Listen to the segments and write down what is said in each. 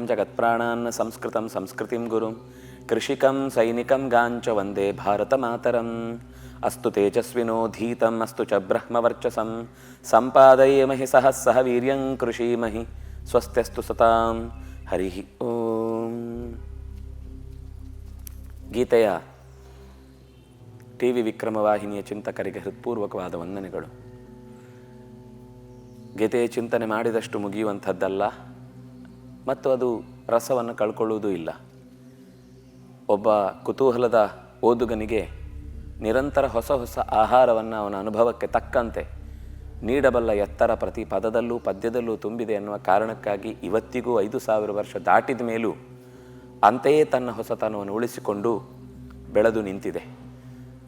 ಪೂರ್ಣಂ ಜಗತ್ಪ್ರಾಣಾನ್ ಸಂಸ್ಕೃತಂ ಸಂಸ್ಕೃತಿಂ ಗುರುಂ. ಕೃಷಿಕಂ ಸೈನಿಕಂ ಗಾಂಚ ವಂದೇ ಭಾರತ ಮಾತರಂ ಅಸ್ತು ತೇಜಸ್ವಿನೋ ಧೀತಂ, ಅಸ್ತು ಚ ಬ್ರಹ್ಮವರ್ಚಸಂ. ಸಂಪಾದಯೇಮಹಿ ಸಹ ಸಹ ವೀರ್ಯಂ ಕೃಷೀಮಹಿ. ಸ್ವಸ್ತ್ಯಸ್ತು ಸತಾಂ. ಹರಿ ಓಂ. ಗೀತೆಯ ಟಿ ವಿ ವಿಕ್ರಮವಾಹಿನಿಯ ಚಿಂತಕರಿಗೆ ಹೃತ್ಪೂರ್ವಕವಾದ ವಂದನೆಗಳು. ಗೀತೆಯ ಚಿಂತನೆ ಮಾಡಿದಷ್ಟು ಮುಗಿಯುವಂಥದ್ದಲ್ಲ. ಮತ್ತು ಅದು ರಸವನ್ನು ಕಳ್ಕೊಳ್ಳುವುದೂ ಇಲ್ಲ. ಒಬ್ಬ ಕುತೂಹಲದ ಓದುಗನಿಗೆ ನಿರಂತರ ಹೊಸ ಹೊಸ ಆಹಾರವನ್ನು ಅವನ ಅನುಭವಕ್ಕೆ ತಕ್ಕಂತೆ ನೀಡಬಲ್ಲ ಎತ್ತರ ಪ್ರತಿ ಪದದಲ್ಲೂ ಪದ್ಯದಲ್ಲೂ ತುಂಬಿದೆ ಎನ್ನುವ ಕಾರಣಕ್ಕಾಗಿ ಇವತ್ತಿಗೂ ಐದು ಸಾವಿರ ವರ್ಷ ದಾಟಿದ ಮೇಲೂ ಅಂತೆಯೇ ತನ್ನ ಹೊಸತನವನ್ನು ಉಳಿಸಿಕೊಂಡು ಬೆಳೆದು ನಿಂತಿದೆ.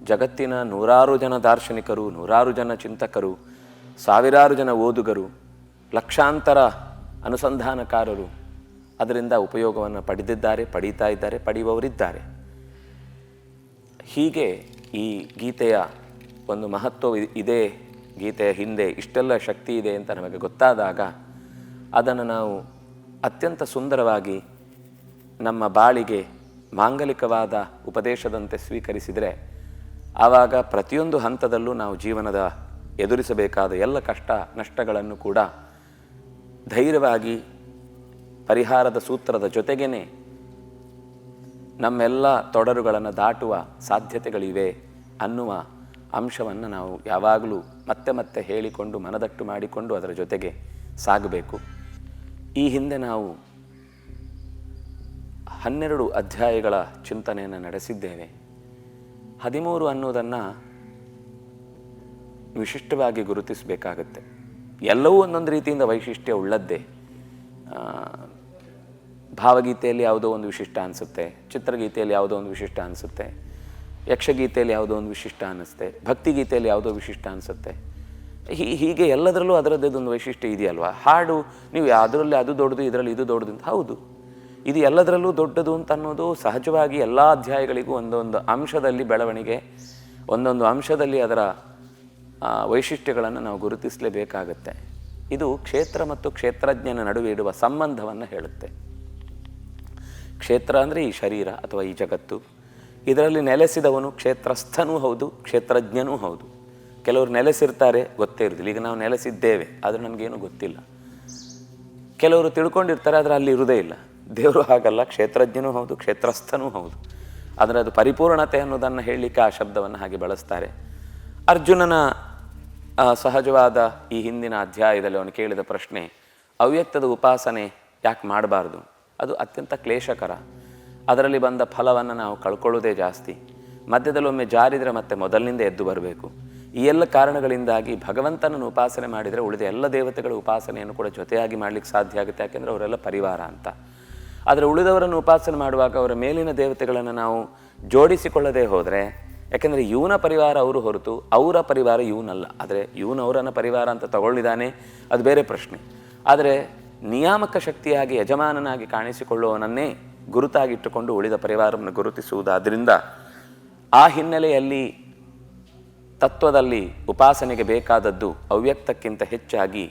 ಜಗತ್ತಿನ ನೂರಾರು ಜನ ದಾರ್ಶನಿಕರು, ನೂರಾರು ಜನ ಚಿಂತಕರು, ಸಾವಿರಾರು ಜನ ಓದುಗರು, ಲಕ್ಷಾಂತರ ಅನುಸಂಧಾನಕಾರರು ಅದರಿಂದ ಉಪಯೋಗವನ್ನು ಪಡೆದಿದ್ದಾರೆ, ಪಡೀತಾ ಇದ್ದಾರೆ, ಪಡೆಯುವವರಿದ್ದಾರೆ. ಹೀಗೆ ಈ ಗೀತೆಯ ಒಂದು ಮಹತ್ವ ಇದೆ. ಗೀತೆಯ ಹಿಂದೆ ಇಷ್ಟೆಲ್ಲ ಶಕ್ತಿ ಇದೆ ಅಂತ ನಮಗೆ ಗೊತ್ತಾದಾಗ ಅದನ್ನು ನಾವು ಅತ್ಯಂತ ಸುಂದರವಾಗಿ ನಮ್ಮ ಬಾಳಿಗೆ ಮಾಂಗಲಿಕವಾದ ಉಪದೇಶದಂತೆ ಸ್ವೀಕರಿಸಿದರೆ ಆವಾಗ ಪ್ರತಿಯೊಂದು ಹಂತದಲ್ಲೂ ನಾವು ಜೀವನದ ಎದುರಿಸಬೇಕಾದ ಎಲ್ಲ ಕಷ್ಟ ನಷ್ಟಗಳನ್ನು ಕೂಡ ಧೈರ್ಯವಾಗಿ ಪರಿಹಾರದ ಸೂತ್ರದ ಜೊತೆಗೇನೆ ನಮ್ಮೆಲ್ಲ ತೊಡರುಗಳನ್ನು ದಾಟುವ ಸಾಧ್ಯತೆಗಳಿವೆ ಅನ್ನುವ ಅಂಶವನ್ನು ನಾವು ಯಾವಾಗಲೂ ಮತ್ತೆ ಮತ್ತೆ ಹೇಳಿಕೊಂಡು ಮನದಟ್ಟು ಮಾಡಿಕೊಂಡು ಅದರ ಜೊತೆಗೆ ಸಾಗಬೇಕು. ಈ ಹಿಂದೆ ನಾವು ಹನ್ನೆರಡು ಅಧ್ಯಾಯಗಳ ಚಿಂತನೆಯನ್ನು ನಡೆಸಿದ್ದೇವೆ. ಹದಿಮೂರು ಅನ್ನೋದನ್ನು ವಿಶಿಷ್ಟವಾಗಿ ಗುರುತಿಸಬೇಕಾಗತ್ತೆ. ಎಲ್ಲವೂ ಒಂದೊಂದು ರೀತಿಯಿಂದ ವೈಶಿಷ್ಟ್ಯ ಉಳ್ಳದ್ದೇ. ಭಾವಗೀತೆಯಲ್ಲಿ ಯಾವುದೋ ಒಂದು ವಿಶಿಷ್ಟ ಅನಿಸುತ್ತೆ, ಚಿತ್ರಗೀತೆಯಲ್ಲಿ ಯಾವುದೋ ಒಂದು ವಿಶಿಷ್ಟ ಅನಿಸುತ್ತೆ, ಯಕ್ಷಗೀತೆಯಲ್ಲಿ ಯಾವುದೋ ಒಂದು ವಿಶಿಷ್ಟ ಅನ್ನಿಸುತ್ತೆ ಭಕ್ತಿಗೀತೆಯಲ್ಲಿ ಯಾವುದೋ ವಿಶಿಷ್ಟ ಅನಿಸುತ್ತೆ. ಹೀ, ಹೀಗೆ ಎಲ್ಲದರಲ್ಲೂ ಅದರದ್ದೇ ಒಂದು ವೈಶಿಷ್ಟ್ಯ ಇದೆಯಲ್ವಾ? ಹಾಡು, ನೀವು ಯಾವುದರಲ್ಲಿ ಅದು ದೊಡ್ಡದು, ಇದರಲ್ಲಿ ಇದು ದೊಡ್ಡದು ಅಂತ ಹೌದು. ಇದು ಎಲ್ಲದರಲ್ಲೂ ದೊಡ್ಡದು ಅಂತ ಅನ್ನೋದು ಸಹಜವಾಗಿ ಎಲ್ಲ ಅಧ್ಯಾಯಗಳಿಗೂ ಒಂದೊಂದು ಅಂಶದಲ್ಲಿ ಬೆಳವಣಿಗೆ, ಒಂದೊಂದು ಅಂಶದಲ್ಲಿ ಅದರ ವೈಶಿಷ್ಟ್ಯಗಳನ್ನು ನಾವು ಗುರುತಿಸಲೇಬೇಕಾಗತ್ತೆ. ಇದು ಕ್ಷೇತ್ರ ಮತ್ತು ಕ್ಷೇತ್ರಜ್ಞನ ನಡುವೆ ಇಡುವ ಸಂಬಂಧವನ್ನು ಹೇಳುತ್ತೆ. ಕ್ಷೇತ್ರ ಅಂದರೆ ಈ ಶರೀರ ಅಥವಾ ಈ ಜಗತ್ತು. ಇದರಲ್ಲಿ ನೆಲೆಸಿದವನು ಕ್ಷೇತ್ರಸ್ಥನೂ ಹೌದು, ಕ್ಷೇತ್ರಜ್ಞನೂ ಹೌದು. ಕೆಲವರು ನೆಲೆಸಿರ್ತಾರೆ, ಗೊತ್ತೇ ಇರೋದಿಲ್ಲ. ಈಗ ನಾವು ನೆಲೆಸಿದ್ದೇವೆ, ಆದರೆ ನಮಗೇನು ಗೊತ್ತಿಲ್ಲ. ಕೆಲವರು ತಿಳ್ಕೊಂಡಿರ್ತಾರೆ, ಆದರೆ ಅಲ್ಲಿ ಇರುವುದೇ ಇಲ್ಲ. ದೇವರು ಹಾಗಲ್ಲ, ಕ್ಷೇತ್ರಜ್ಞನೂ ಹೌದು, ಕ್ಷೇತ್ರಸ್ಥನೂ ಹೌದು. ಆದರೆ ಅದು ಪರಿಪೂರ್ಣತೆ ಅನ್ನೋದನ್ನು ಹೇಳಲಿಕ್ಕೆ ಆ ಶಬ್ದವನ್ನು ಹಾಗೆ ಬಳಸ್ತಾರೆ. ಅರ್ಜುನನ ಸಹಜವಾದ ಈ ಹಿಂದಿನ ಅಧ್ಯಾಯದಲ್ಲಿ ಅವನು ಕೇಳಿದ ಪ್ರಶ್ನೆ, ಅವ್ಯಕ್ತದ ಉಪಾಸನೆ ಯಾಕೆ ಮಾಡಬಾರ್ದು? ಅದು ಅತ್ಯಂತ ಕ್ಲೇಶಕರ. ಅದರಲ್ಲಿ ಬಂದ ಫಲವನ್ನು ನಾವು ಕಳ್ಕೊಳ್ಳೋದೇ ಜಾಸ್ತಿ. ಮಧ್ಯದಲ್ಲಿ ಒಮ್ಮೆ ಜಾರಿದರೆ ಮತ್ತೆ ಮೊದಲಿನಿಂದ ಎದ್ದು ಬರಬೇಕು. ಈ ಎಲ್ಲ ಕಾರಣಗಳಿಂದಾಗಿ ಭಗವಂತನನ್ನು ಉಪಾಸನೆ ಮಾಡಿದರೆ ಉಳಿದ ಎಲ್ಲ ದೇವತೆಗಳ ಉಪಾಸನೆಯನ್ನು ಕೂಡ ಜೊತೆಯಾಗಿ ಮಾಡಲಿಕ್ಕೆ ಸಾಧ್ಯ ಆಗುತ್ತೆ. ಯಾಕೆಂದರೆ ಅವರೆಲ್ಲ ಪರಿವಾರ ಅಂತ. ಆದರೆ ಉಳಿದವರನ್ನು ಉಪಾಸನೆ ಮಾಡುವಾಗ ಅವರ ಮೇಲಿನ ದೇವತೆಗಳನ್ನು ನಾವು ಜೋಡಿಸಿಕೊಳ್ಳದೆ ಹೋದರೆ, ಯಾಕೆಂದರೆ ಇವನ ಪರಿವಾರ ಅವರು ಹೊರತು ಅವರ ಪರಿವಾರ ಇವನಲ್ಲ. ಆದರೆ ಇವನವರನ್ನ ಪರಿವಾರ ಅಂತ ತಗೊಳ್ಳಿದ್ದಾನೆ, ಅದು ಬೇರೆ ಪ್ರಶ್ನೆ. ಆದರೆ ನಿಯಾಮಕ ಶಕ್ತಿಯಾಗಿ ಯಜಮಾನನಾಗಿ ಕಾಣಿಸಿಕೊಳ್ಳುವವನನ್ನೇ ಗುರುತಾಗಿಟ್ಟುಕೊಂಡು ಉಳಿದ ಪರಿವಾರವನ್ನು ಗುರುತಿಸುವುದಾದ್ದರಿಂದ ಆ ಹಿನ್ನೆಲೆಯಲ್ಲಿ ತತ್ವದಲ್ಲಿ ಉಪಾಸನೆಗೆ ಬೇಕಾದದ್ದು ಅವ್ಯಕ್ತಕ್ಕಿಂತ ಹೆಚ್ಚಾಗಿ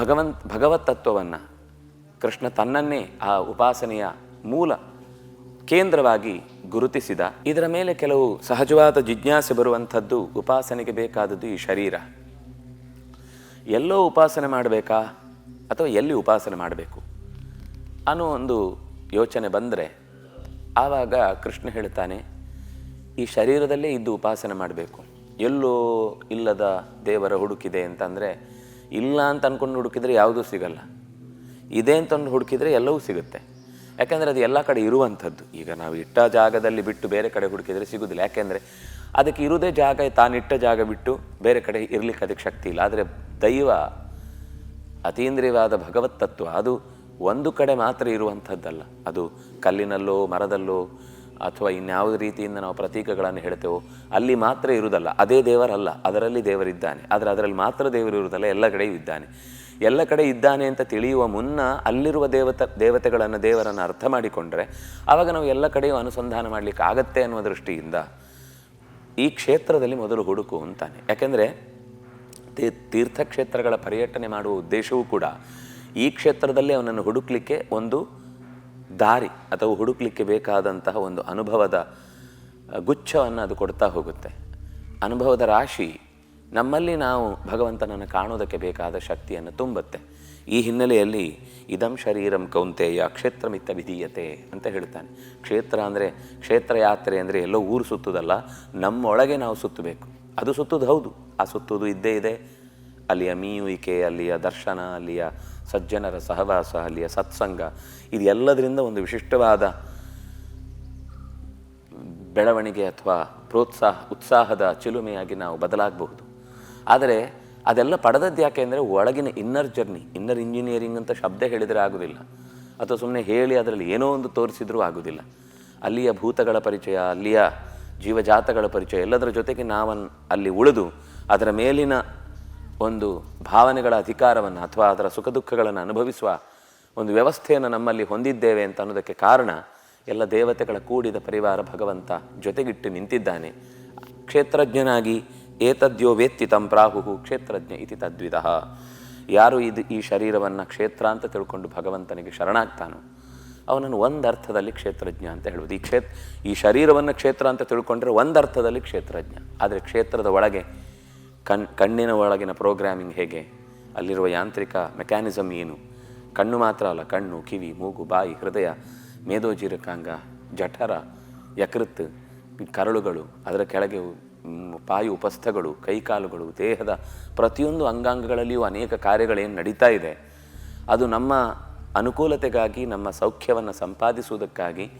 ಭಗವಂತ್, ಭಗವತ್ ತತ್ವವನ್ನು ಕೃಷ್ಣ ತನ್ನನ್ನೇ ಆ ಉಪಾಸನೆಯ ಮೂಲ ಕೇಂದ್ರವಾಗಿ ಗುರುತಿಸಿದ. ಇದರ ಮೇಲೆ ಕೆಲವು ಸಹಜವಾದ ಜಿಜ್ಞಾಸೆ ಬರುವಂಥದ್ದು ಉಪಾಸನೆಗೆ ಬೇಕಾದದ್ದು ಈ ಶರೀರ. ಎಲ್ಲೋ ಉಪಾಸನೆ ಮಾಡಬೇಕಾ? ಅಥವಾ ಎಲ್ಲಿ ಉಪಾಸನೆ ಮಾಡಬೇಕು ಅನ್ನೋ ಒಂದು ಯೋಚನೆ ಬಂದರೆ ಆವಾಗ ಕೃಷ್ಣ ಹೇಳ್ತಾನೆ, ಈ ಶರೀರದಲ್ಲೇ ಇದ್ದು ಉಪಾಸನೆ ಮಾಡಬೇಕು. ಎಲ್ಲೋ ಇಲ್ಲದ ದೇವರ ಹುಡುಕಿದೆ ಅಂತಂದರೆ, ಇಲ್ಲ ಅಂತ ಅಂದ್ಕೊಂಡು ಹುಡುಕಿದರೆ ಯಾವುದೂ ಸಿಗಲ್ಲ. ಇದೆ ಅಂತಂದು ಹುಡುಕಿದರೆ ಎಲ್ಲವೂ ಸಿಗುತ್ತೆ. ಯಾಕೆಂದರೆ ಅದು ಎಲ್ಲ ಕಡೆ ಇರುವಂಥದ್ದು. ಈಗ ನಾವು ಇಟ್ಟ ಜಾಗದಲ್ಲಿ ಬಿಟ್ಟು ಬೇರೆ ಕಡೆ ಹುಡುಕಿದರೆ ಸಿಗೋದಿಲ್ಲ. ಯಾಕೆಂದರೆ ಅದಕ್ಕೆ ಇರುವುದೇ ಜಾಗ, ತಾನಿಟ್ಟ ಜಾಗ ಬಿಟ್ಟು ಬೇರೆ ಕಡೆ ಇರಲಿಕ್ಕೆ ಅದಕ್ಕೆ ಶಕ್ತಿ ಇಲ್ಲ. ಆದರೆ ದೈವ ಅತೀಂದ್ರಿಯವಾದ ಭಗವತ್ ತತ್ವ, ಅದು ಒಂದು ಕಡೆ ಮಾತ್ರ ಇರುವಂಥದ್ದಲ್ಲ. ಅದು ಕಲ್ಲಿನಲ್ಲೋ, ಮರದಲ್ಲೋ, ಅಥವಾ ಇನ್ಯಾವುದೇ ರೀತಿಯಿಂದ ನಾವು ಪ್ರತೀಕಗಳನ್ನು ಹೇಳ್ತೇವೋ, ಅಲ್ಲಿ ಮಾತ್ರ ಇರುವುದಲ್ಲ. ಅದೇ ದೇವರಲ್ಲ, ಅದರಲ್ಲಿ ದೇವರಿದ್ದಾನೆ. ಆದರೆ ಅದರಲ್ಲಿ ಮಾತ್ರ ದೇವರು ಇರುವುದಲ್ಲ, ಎಲ್ಲ ಕಡೆಯೂ ಇದ್ದಾನೆ. ಎಲ್ಲ ಕಡೆ ಇದ್ದಾನೆ ಅಂತ ತಿಳಿಯುವ ಮುನ್ನ ಅಲ್ಲಿರುವ ದೇವತ, ದೇವತೆಗಳನ್ನು, ದೇವರನ್ನು ಅರ್ಥ ಮಾಡಿಕೊಂಡ್ರೆ, ಆವಾಗ ನಾವು ಎಲ್ಲ ಕಡೆಯೂ ಅನುಸಂಧಾನ ಮಾಡಲಿಕ್ಕೆ ಆಗತ್ತೆ ಅನ್ನುವ ದೃಷ್ಟಿಯಿಂದ ಈ ಕ್ಷೇತ್ರದಲ್ಲಿ ಮೊದಲು ಹುಡುಕು ಅಂತಾನೆ. ಯಾಕೆಂದರೆ ತೀರ್ಥಕ್ಷೇತ್ರಗಳ ಪರ್ಯಟನೆ ಮಾಡುವ ಉದ್ದೇಶವೂ ಕೂಡ ಈ ಕ್ಷೇತ್ರದಲ್ಲೇ ಅವನನ್ನು ಹುಡುಕ್ಲಿಕ್ಕೆ ಒಂದು ದಾರಿ ಅಥವಾ ಹುಡುಕ್ಲಿಕ್ಕೆ ಬೇಕಾದಂತಹ ಒಂದು ಅನುಭವದ ಗುಚ್ಛವನ್ನು ಅದು ಕೊಡ್ತಾ ಹೋಗುತ್ತೆ. ಅನುಭವದ ರಾಶಿ ನಮ್ಮಲ್ಲಿ ನಾವು ಭಗವಂತನನ್ನು ಕಾಣೋದಕ್ಕೆ ಬೇಕಾದ ಶಕ್ತಿಯನ್ನು ತುಂಬುತ್ತೆ. ಈ ಹಿನ್ನೆಲೆಯಲ್ಲಿ ಇದಂ ಶರೀರಂ ಕೌಂತೆಯ ಕ್ಷೇತ್ರಮಿತ್ತ ವಿಧೀಯತೆ ಅಂತ ಹೇಳ್ತಾನೆ. ಕ್ಷೇತ್ರ ಅಂದರೆ ಕ್ಷೇತ್ರ ಯಾತ್ರೆ ಅಂದರೆ ಎಲ್ಲೋ ಊರು ಸುತ್ತದಲ್ಲ, ನಮ್ಮೊಳಗೆ ನಾವು ಸುತ್ತಬೇಕು. ಅದು ಸುತ್ತುದು ಹೌದು. ಆ ಸುತ್ತುವುದು ಇದ್ದೇ ಇದೆ. ಅಲ್ಲಿಯ ಮೀಯುವಿಕೆ, ಅಲ್ಲಿಯ ದರ್ಶನ, ಅಲ್ಲಿಯ ಸಜ್ಜನರ ಸಹವಾಸ, ಅಲ್ಲಿಯ ಸತ್ಸಂಗ ಇದೆಲ್ಲದರಿಂದ ಒಂದು ವಿಶಿಷ್ಟವಾದ ಬೆಳವಣಿಗೆ ಅಥವಾ ಪ್ರೋತ್ಸಾಹ, ಉತ್ಸಾಹದ ಚಿಲುಮೆಯಾಗಿ ನಾವು ಬದಲಾಗಬಹುದು. ಆದರೆ ಅದೆಲ್ಲ ಪಡೆದದ್ದು ಯಾಕೆ ಅಂದರೆ ಒಳಗಿನ ಇನ್ನರ್ ಜರ್ನಿ ಇನ್ನರ್ ಇಂಜಿನಿಯರಿಂಗ್ ಅಂತ ಶಬ್ದ ಹೇಳಿದರೆ ಆಗೋದಿಲ್ಲ. ಅಥವಾ ಸುಮ್ಮನೆ ಹೇಳಿ ಅದರಲ್ಲಿ ಏನೋ ಒಂದು ತೋರಿಸಿದರೂ ಆಗೋದಿಲ್ಲ. ಅಲ್ಲಿಯ ಭೂತಗಳ ಪರಿಚಯ, ಅಲ್ಲಿಯ ಜೀವಜಾತಗಳ ಪರಿಚಯ, ಎಲ್ಲದರ ಜೊತೆಗೆ ನಾವನ್ ಅಲ್ಲಿ ಉಳಿದು ಅದರ ಮೇಲಿನ ಒಂದು ಭಾವನೆಗಳ ಅಧಿಕಾರವನ್ನು ಅಥವಾ ಅದರ ಸುಖ ದುಃಖಗಳನ್ನು ಅನುಭವಿಸುವ ಒಂದು ವ್ಯವಸ್ಥೆಯನ್ನು ನಮ್ಮಲ್ಲಿ ಹೊಂದಿದ್ದೇವೆ ಅಂತ ಅನ್ನೋದಕ್ಕೆ ಕಾರಣ ಎಲ್ಲ ದೇವತೆಗಳ ಕೂಡಿದ ಪರಿವಾರ ಭಗವಂತ ಜೊತೆಗಿಟ್ಟು ನಿಂತಿದ್ದಾನೆ. ಕ್ಷೇತ್ರಜ್ಞನಾಗಿ ಏತದ್ಯೋ ವೇತ್ತಿ ತಂ ಪ್ರಾಹು ಕ್ಷೇತ್ರಜ್ಞ ಇತಿ ತದ್ವಿಧ ಯಾರು ಇದು ಈ ಶರೀರವನ್ನು ಕ್ಷೇತ್ರ ಅಂತ ತಿಳ್ಕೊಂಡು ಭಗವಂತನಿಗೆ ಶರಣಾಗ್ತಾನೋ ಅವನನ್ನು ಒಂದು ಅರ್ಥದಲ್ಲಿ ಕ್ಷೇತ್ರಜ್ಞ ಅಂತ ಹೇಳುವುದು. ಈ ಕ್ಷೇತ್ರ ಈ ಶರೀರವನ್ನು ಕ್ಷೇತ್ರ ಅಂತ ತಿಳ್ಕೊಂಡ್ರೆ ಒಂದು ಅರ್ಥದಲ್ಲಿ ಕ್ಷೇತ್ರಜ್ಞ. ಆದರೆ ಕ್ಷೇತ್ರದ ಒಳಗೆ ಕಣ್, ಕಣ್ಣಿನ ಒಳಗಿನ ಪ್ರೋಗ್ರಾಮಿಂಗ್ ಹೇಗೆ? ಅಲ್ಲಿರುವ ಯಾಂತ್ರಿಕ ಮೆಕ್ಯಾನಿಸಮ್ ಏನು? ಕಣ್ಣು ಮಾತ್ರ ಅಲ್ಲ, ಕಣ್ಣು, ಕಿವಿ, ಮೂಗು, ಬಾಯಿ, ಹೃದಯ ಮೇಧೋಜೀರಕಾಂಗ ಜಠರ, ಯಕೃತ್, ಕರಳುಗಳು, ಅದರ ಕೆಳಗೆ ಪಾಯು ಉಪಸ್ಥಗಳು ಕೈಕಾಲುಗಳು ದೇಹದ ಪ್ರತಿಯೊಂದು ಅಂಗಾಂಗಗಳಲ್ಲಿಯೂ ಅನೇಕ ಕಾರ್ಯಗಳೇನು ನಡೀತಾ ಇದೆ. ಅದು ನಮ್ಮ ಅನುಕೂಲತೆಗಾಗಿ, ನಮ್ಮ ಸೌಖ್ಯವನ್ನು ಸಂಪಾದಿಸುವುದಕ್ಕಾಗಿ,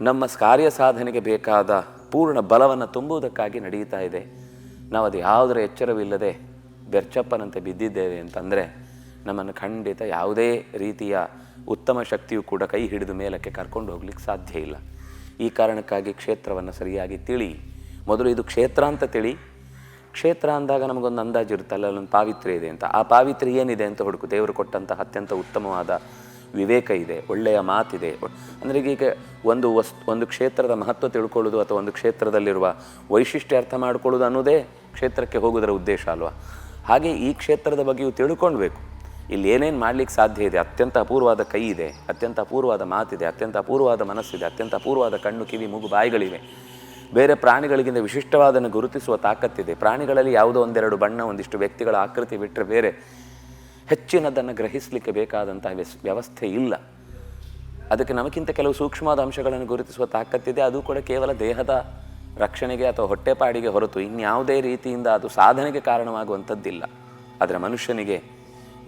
ನಮ್ಮ ಕಾರ್ಯ ಸಾಧನೆಗೆ ಬೇಕಾದ ಪೂರ್ಣ ಬಲವನ್ನು ತುಂಬುವುದಕ್ಕಾಗಿ ನಡೆಯುತ್ತಾ ಇದೆ. ನಾವು ಅದು ಯಾವುದರ ಎಚ್ಚರವಿಲ್ಲದೆ ಬೆರ್ಚಪ್ಪನಂತೆ ಬಿದ್ದಿದ್ದೇವೆ ಅಂತಂದರೆ ನಮ್ಮನ್ನು ಖಂಡಿತ ಯಾವುದೇ ರೀತಿಯ ಉತ್ತಮ ಶಕ್ತಿಯು ಕೂಡ ಕೈ ಹಿಡಿದು ಮೇಲಕ್ಕೆ ಕರ್ಕೊಂಡು ಹೋಗ್ಲಿಕ್ಕೆ ಸಾಧ್ಯ ಇಲ್ಲ. ಈ ಕಾರಣಕ್ಕಾಗಿ ಕ್ಷೇತ್ರವನ್ನು ಸರಿಯಾಗಿ ತಿಳಿ. ಮೊದಲು ಇದು ಕ್ಷೇತ್ರ ಅಂತ ತಿಳಿ. ಕ್ಷೇತ್ರ ಅಂದಾಗ ನಮಗೊಂದು ಅಂದಾಜು ಇರುತ್ತಲ್ಲ, ಅಲ್ಲೊಂದು ಪಾವಿತ್ರ್ಯ ಇದೆ ಅಂತ. ಆ ಪಾವಿತ್ರ್ಯ ಏನಿದೆ ಅಂತ ಹುಡುಕು. ದೇವರು ಕೊಟ್ಟಂತಹ ಅತ್ಯಂತ ಉತ್ತಮವಾದ ವಿವೇಕ ಇದೆ, ಒಳ್ಳೆಯ ಮಾತಿದೆ ಅಂದರೆ ಈಗ ಒಂದು ವಸ್, ಒಂದು ಕ್ಷೇತ್ರದ ಮಹತ್ವ ತಿಳ್ಕೊಳ್ಳೋದು ಅಥವಾ ಒಂದು ಕ್ಷೇತ್ರದಲ್ಲಿರುವ ವೈಶಿಷ್ಟ್ಯ ಅರ್ಥ ಮಾಡ್ಕೊಳ್ಳೋದು ಅನ್ನೋದೇ ಕ್ಷೇತ್ರಕ್ಕೆ ಹೋಗೋದರ ಉದ್ದೇಶ ಅಲ್ವಾ? ಹಾಗೆ ಈ ಕ್ಷೇತ್ರದ ಬಗ್ಗೆಯೂ ತಿಳ್ಕೊಳ್ಬೇಕು ಇಲ್ಲಿ ಏನೇನು ಮಾಡ್ಲಿಕ್ಕೆ ಸಾಧ್ಯ ಇದೆ? ಅತ್ಯಂತ ಅಪೂರ್ವವಾದ ಕೈ ಇದೆ, ಅತ್ಯಂತ ಅಪೂರ್ವವಾದ ಮಾತಿದೆ ಅತ್ಯಂತ ಅಪೂರ್ವವಾದ ಮನಸ್ಸಿದೆ, ಅತ್ಯಂತ ಅಪೂರ್ವವಾದ ಕಣ್ಣು, ಕಿವಿ, ಮೂಗು, ಬಾಯಿಗಳಿವೆ. ಬೇರೆ ಪ್ರಾಣಿಗಳಿಗಿಂತ ವಿಶಿಷ್ಟವಾದನ್ನು ಗುರುತಿಸುವ ತಾಕತ್ತಿದೆ. ಪ್ರಾಣಿಗಳಲ್ಲಿ ಯಾವುದೋ ಒಂದೆರಡು ಬಣ್ಣ, ಒಂದಿಷ್ಟು ವ್ಯಕ್ತಿಗಳ ಆಕೃತಿ ಬಿಟ್ಟರೆ ಬೇರೆ ಹೆಚ್ಚಿನದನ್ನು ಗ್ರಹಿಸಲಿಕ್ಕೆ ಬೇಕಾದಂತಹ ವ್ಯವಸ್ಥೆ ಇಲ್ಲ. ಅದಕ್ಕೆ ನಮಗಿಂತ ಕೆಲವು ಸೂಕ್ಷ್ಮವಾದ ಅಂಶಗಳನ್ನು ಗುರುತಿಸುವ ತಾಕತ್ತಿದೆ. ಅದು ಕೂಡ ಕೇವಲ ದೇಹದ ರಕ್ಷಣೆಗೆ ಅಥವಾ ಹೊಟ್ಟೆಪಾಡಿಗೆ ಹೊರತು ಇನ್ಯಾವುದೇ ರೀತಿಯಿಂದ ಅದು ಸಾಧನೆಗೆ ಕಾರಣವಾಗುವಂಥದ್ದಿಲ್ಲ. ಆದರೆ ಮನುಷ್ಯನಿಗೆ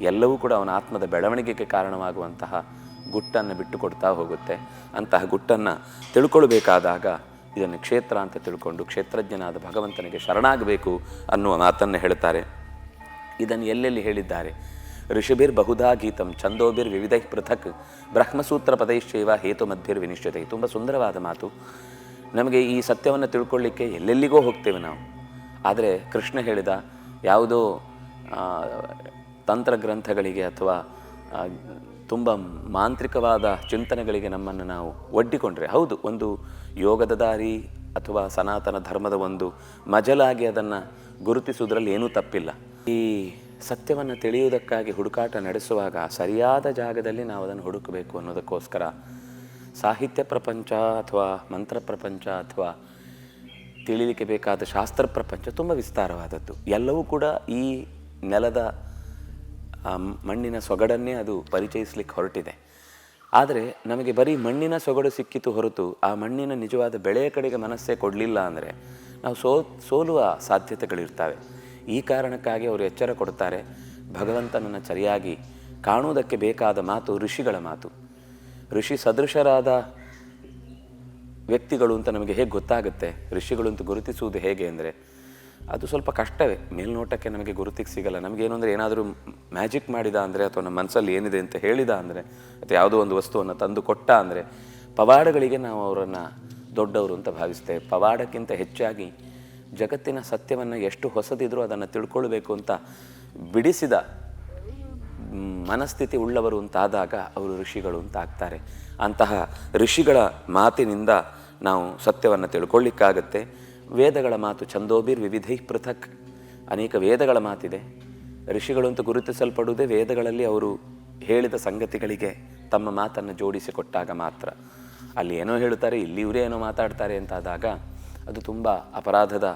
ಎಲ್ಲವೂ ಕೂಡ ಅವನ ಆತ್ಮದ ಬೆಳವಣಿಗೆಗೆ ಕಾರಣವಾಗುವಂತಹ ಗುಟ್ಟನ್ನು ಬಿಟ್ಟುಕೊಡ್ತಾ ಹೋಗುತ್ತೆ. ಅಂತಹ ಗುಟ್ಟನ್ನು ತಿಳ್ಕೊಳ್ಬೇಕಾದಾಗ ಇದನ್ನು ಕ್ಷೇತ್ರ ಅಂತ ತಿಳ್ಕೊಂಡು ಕ್ಷೇತ್ರಜ್ಞನಾದ ಭಗವಂತನಿಗೆ ಶರಣಾಗಬೇಕು ಅನ್ನುವ ಮಾತನ್ನು ಹೇಳ್ತಾರೆ. ಇದನ್ನು ಎಲ್ಲೆಲ್ಲಿ ಹೇಳಿದ್ದಾರೆ? ಋಷಿಭಿರ್ ಬಹುಧಾ ಗೀತಂ, ಛಂದೋಭಿರ್ ವಿವಿಧ ಪೃಥಕ್, ಬ್ರಹ್ಮಸೂತ್ರ ಪದೈಶ್ಚೈವ ಮಧ್ಯರ್ ವಿನಿಶ್ಚತೆ ತುಂಬ ಸುಂದರವಾದ ಮಾತು. ನಮಗೆ ಈ ಸತ್ಯವನ್ನು ತಿಳ್ಕೊಳ್ಳಿಕ್ಕೆ ಎಲ್ಲೆಲ್ಲಿಗೋ ಹೋಗ್ತೇವೆ ನಾವು. ಆದರೆ ಕೃಷ್ಣ ಹೇಳಿದ ಯಾವುದೋ ತಂತ್ರಗ್ರಂಥಗಳಿಗೆ ಅಥವಾ ತುಂಬ ಮಾಂತ್ರಿಕವಾದ ಚಿಂತನೆಗಳಿಗೆ ನಮ್ಮನ್ನು ನಾವು ಒಡ್ಡಿಕೊಂಡ್ರೆ ಹೌದು, ಒಂದು ಯೋಗದ ದಾರಿ ಅಥವಾ ಸನಾತನ ಧರ್ಮದ ಒಂದು ಮಜಲಾಗಿ ಅದನ್ನು ಗುರುತಿಸುವುದರಲ್ಲಿ ಏನೂ ತಪ್ಪಿಲ್ಲ. ಈ ಸತ್ಯವನ್ನು ತಿಳಿಯುವುದಕ್ಕಾಗಿ ಹುಡುಕಾಟ ನಡೆಸುವಾಗ ಸರಿಯಾದ ಜಾಗದಲ್ಲಿ ನಾವು ಅದನ್ನು ಹುಡುಕಬೇಕು ಅನ್ನೋದಕ್ಕೋಸ್ಕರ ಸಾಹಿತ್ಯ ಪ್ರಪಂಚ ಅಥವಾ ಮಂತ್ರ ಪ್ರಪಂಚ ಅಥವಾ ತಿಳಿಲಿಕ್ಕೆ ಬೇಕಾದ ಶಾಸ್ತ್ರ ಪ್ರಪಂಚ ತುಂಬ ವಿಸ್ತಾರವಾದದ್ದು. ಎಲ್ಲವೂ ಕೂಡ ಈ ನೆಲದ ಮಣ್ಣಿನ ಸೊಗಡನ್ನೇ ಅದು ಪರಿಚಯಿಸಲಿಕ್ಕೆ ಹೊರಟಿದೆ. ಆದರೆ ನಮಗೆ ಬರೀ ಮಣ್ಣಿನ ಸೊಗಡು ಸಿಕ್ಕಿತು ಹೊರತು ಆ ಮಣ್ಣಿನ ನಿಜವಾದ ಬೆಳೆಯ ಕಡೆಗೆ ಮನಸ್ಸೇ ಕೊಡಲಿಲ್ಲ ಅಂದರೆ ನಾವು ಸೋ ಸೋಲುವ ಸಾಧ್ಯತೆಗಳಿರ್ತವೆ. ಈ ಕಾರಣಕ್ಕಾಗಿ ಅವರು ಎಚ್ಚರ ಕೊಡ್ತಾರೆ ಭಗವಂತನನ್ನು ಸರಿಯಾಗಿ ಕಾಣುವುದಕ್ಕೆ ಬೇಕಾದ ಮಾತು ಋಷಿಗಳ ಮಾತು. ಋಷಿ ಸದೃಶರಾದ ವ್ಯಕ್ತಿಗಳು ಅಂತ ನಮಗೆ ಹೇಗೆ ಗೊತ್ತಾಗುತ್ತೆ? ಋಷಿಗಳು ಅಂತ ಗುರುತಿಸುವುದು ಹೇಗೆ ಅಂದರೆ, ಅದು ಸ್ವಲ್ಪ ಕಷ್ಟವೇ. ಮೇಲ್ನೋಟಕ್ಕೆ ನಮಗೆ ಗುರುತಿಗೆ ಸಿಗಲ್ಲ. ನಮಗೇನು ಅಂದರೆ ಏನಾದರೂ ಮ್ಯಾಜಿಕ್ ಮಾಡಿದ ಅಂದರೆ ಅಥವಾ ನಮ್ಮ ಮನಸ್ಸಲ್ಲಿ ಏನಿದೆ ಅಂತ ಹೇಳಿದ ಅಂದರೆ, ಅಥವಾ ಯಾವುದೋ ಒಂದು ವಸ್ತುವನ್ನು ತಂದು ಕೊಟ್ಟ ಅಂದರೆ, ಪವಾಡಗಳಿಗೆ ನಾವು ಅವರನ್ನು ದೊಡ್ಡವರು ಅಂತ ಭಾವಿಸ್ತೇವೆ. ಪವಾಡಕ್ಕಿಂತ ಹೆಚ್ಚಾಗಿ ಜಗತ್ತಿನ ಸತ್ಯವನ್ನು ಎಷ್ಟು ಹೊಸದಿದ್ರೂ ಅದನ್ನು ತಿಳ್ಕೊಳ್ಬೇಕು ಅಂತ ಬಿಡಿಸಿದ ಮನಸ್ಥಿತಿ ಉಳ್ಳವರು ಅಂತಾದಾಗ ಅವರು ಋಷಿಗಳು ಅಂತ ಆಗ್ತಾರೆ. ಅಂತಹ ಋಷಿಗಳ ಮಾತಿನಿಂದ ನಾವು ಸತ್ಯವನ್ನು ತಿಳ್ಕೊಳ್ಳಿಕ್ಕಾಗತ್ತೆ ವೇದಗಳ ಮಾತು ಛಂದೋಬಿರ್ ವಿವಿಧೈ ಪೃಥಕ್. ಅನೇಕ ವೇದಗಳ ಮಾತಿದೆ. ಋಷಿಗಳು ಅಂತ ಗುರುತಿಸಲ್ಪಡುವುದೇ ವೇದಗಳಲ್ಲಿ ಅವರು ಹೇಳಿದ ಸಂಗತಿಗಳಿಗೆ ತಮ್ಮ ಮಾತನ್ನು ಜೋಡಿಸಿ ಕೊಟ್ಟಾಗ ಮಾತ್ರ. ಅಲ್ಲಿ ಏನೋ ಹೇಳ್ತಾರೆ, ಇಲ್ಲಿ ಇವರೇ ಏನೋ ಮಾತಾಡ್ತಾರೆ ಅಂತಾದಾಗ ಅದು ತುಂಬ ಅಪರಾಧದ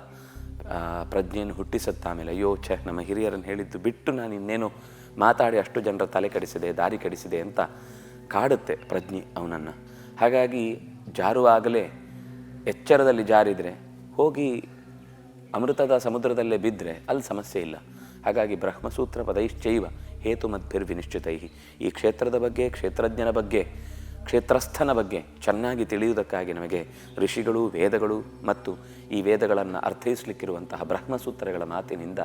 ಪ್ರಜ್ಞೆಯನ್ನು ಹುಟ್ಟಿಸುತ್ತಾ ಆಮೇಲೆ. ಅಯ್ಯೋ, ಛೆ, ನಮ್ಮ ಹಿರಿಯರನ್ನು ಹೇಳಿದ್ದು ಬಿಟ್ಟು ನಾನು ಇನ್ನೇನು ಮಾತಾಡಿ ಅಷ್ಟು ಜನರ ತಲೆ ಕಡಿಸಿದೆ, ದಾರಿ ಕಡಿಸಿದೆ ಅಂತ ಕಾಡುತ್ತೆ ಪ್ರಜ್ಞೆ ಅವನನ್ನು. ಹಾಗಾಗಿ ಜಾರುವಾಗಲೇ ಎಚ್ಚರದಲ್ಲಿ ಜಾರಿದರೆ, ಹೋಗಿ ಅಮೃತದ ಸಮುದ್ರದಲ್ಲೇ ಬಿದ್ದರೆ ಅಲ್ಲಿ ಸಮಸ್ಯೆ ಇಲ್ಲ. ಹಾಗಾಗಿ ಬ್ರಹ್ಮಸೂತ್ರ ಪದೈಶ್ಚೈವ ಹೇತು ಮದ್ಭಿರ್ವಿನಿಶ್ಚಿತೈ ಈ ಕ್ಷೇತ್ರದ ಬಗ್ಗೆ ಕ್ಷೇತ್ರಜ್ಞನ ಬಗ್ಗೆ ಕ್ಷೇತ್ರಸ್ಥನ ಬಗ್ಗೆ ಚೆನ್ನಾಗಿ ತಿಳಿಯುವುದಕ್ಕಾಗಿ ನಮಗೆ ಋಷಿಗಳು, ವೇದಗಳು ಮತ್ತು ಈ ವೇದಗಳನ್ನು ಅರ್ಥೈಸಲಿಕ್ಕಿರುವಂತಹ ಬ್ರಹ್ಮಸೂತ್ರಗಳ ಮಾತಿನಿಂದ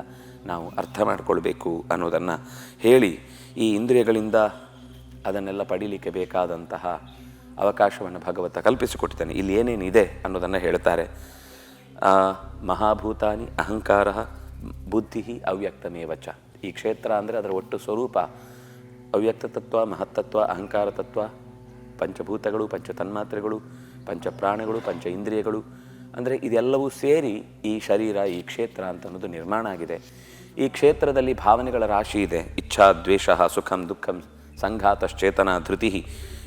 ನಾವು ಅರ್ಥ ಮಾಡಿಕೊಳ್ಬೇಕು ಅನ್ನೋದನ್ನು ಹೇಳಿ ಈ ಇಂದ್ರಿಯಗಳಿಂದ ಅದನ್ನೆಲ್ಲ ಪಡೀಲಿಕ್ಕೆ ಬೇಕಾದಂತಹ ಅವಕಾಶವನ್ನು ಭಗವಂತ ಕಲ್ಪಿಸಿಕೊಟ್ಟಿದ್ದಾನೆ. ಇಲ್ಲಿ ಏನೇನಿದೆ ಅನ್ನೋದನ್ನು ಹೇಳ್ತಾರೆ. ಮಹಾಭೂತಾನಿ ಅಹಂಕಾರ ಬುದ್ಧಿ ಅವ್ಯಕ್ತಮೇವಚ. ಈ ಕ್ಷೇತ್ರ ಅಂದರೆ ಅದರ ಒಟ್ಟು ಸ್ವರೂಪ ಅವ್ಯಕ್ತ ತತ್ವ ಮಹತ್ತತ್ವ ಅಹಂಕಾರ ತತ್ವ ಪಂಚಭೂತಗಳು ಪಂಚ ತನ್ಮಾತ್ರೆಗಳು ಪಂಚ ಪ್ರಾಣಗಳು ಪಂಚ ಇಂದ್ರಿಯಗಳು ಅಂದರೆ ಇದೆಲ್ಲವೂ ಸೇರಿ ಈ ಶರೀರ, ಈ ಕ್ಷೇತ್ರ ಅಂತ ಅನ್ನೋದು ನಿರ್ಮಾಣ ಆಗಿದೆ. ಈ ಕ್ಷೇತ್ರದಲ್ಲಿ ಭಾವನೆಗಳ ರಾಶಿ ಇದೆ. ಇಚ್ಛಾ, ದ್ವೇಷ, ಸುಖಂ, ದುಃಖಂ ಸಂಘಾತಶ್ಚೇತನ ಧೃತಿ.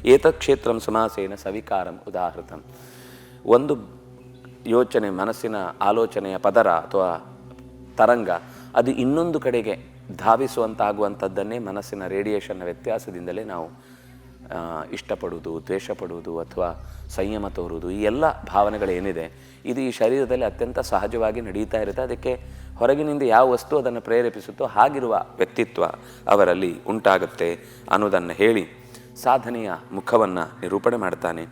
ಏತತ್ ಕ್ಷೇತ್ರಂ ಸಮಾಸೇನ ಸವಿಕಾರಂ ಉದಾಹೃತಂ. ಒಂದು ಯೋಚನೆ, ಮನಸ್ಸಿನ ಆಲೋಚನೆಯ ಪದರ ಅಥವಾ ತರಂಗ, ಅದು ಇನ್ನೊಂದು ಕಡೆಗೆ ಧಾವಿಸುವಂತಾಗುವಂಥದ್ದನ್ನೇ ಮನಸ್ಸಿನ ರೇಡಿಯೇಷನ್ನ ವ್ಯತ್ಯಾಸದಿಂದಲೇ ನಾವು ಇಷ್ಟಪಡುವುದು ದ್ವೇಷ ಪಡುವುದು ಅಥವಾ ಸಂಯಮ ತೋರುವುದು, ಈ ಎಲ್ಲ ಭಾವನೆಗಳೇನಿದೆ, ಇದು ಈ ಶರೀರದಲ್ಲಿ ಅತ್ಯಂತ ಸಹಜವಾಗಿ ನಡೀತಾ ಇರುತ್ತೆ. ಅದಕ್ಕೆ ಹೊರಗಿನಿಂದ ಯಾವ ವಸ್ತು ಅದನ್ನು ಪ್ರೇರೇಪಿಸುತ್ತೋ ಹಾಗಿರುವ ವ್ಯಕ್ತಿತ್ವ ಅವರಲ್ಲಿ ಉಂಟಾಗುತ್ತೆ ಅನ್ನೋದನ್ನು ಹೇಳಿ ಸಾಧನೆಯ ಮುಖವನ್ನು ನಿರೂಪಣೆ ಮಾಡ್ತಾನೆ.